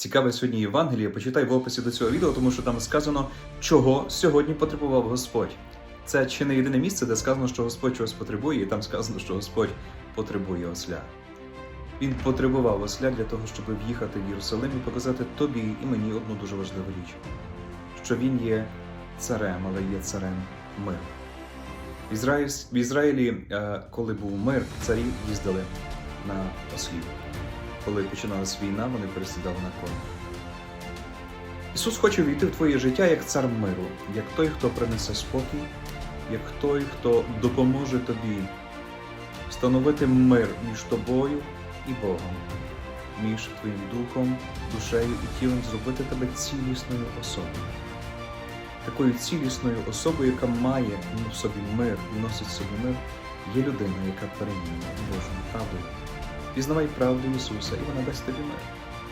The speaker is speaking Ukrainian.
Цікаве сьогодні Євангеліє, почитай в описі до цього відео, тому що там сказано, чого сьогодні потребував Господь. Це чи не єдине місце, де сказано, що Господь чогось потребує, і там сказано, що Господь потребує осля. Він потребував осля для того, щоб в'їхати в Єрусалим і показати тобі і мені одну дуже важливу річ: що він є царем, але є царем миру. В Ізраїль, в Ізраїлі, е, коли був мир, царі їздили на ослів. Коли починалась війна, вони пересідали на коні. Ісус хоче війти в твоє життя як цар миру, як той, хто принесе спокій, як той, хто допоможе тобі встановити мир між тобою і Богом, між твоїм духом, душею і тілом, зробити тебе цілісною особою. Такою цілісною особою, яка має в собі мир і носить в собі мир, є людина, яка перемінена Божою правдою. Biz Nova İpravlıyı Susa İvan Agastelimer.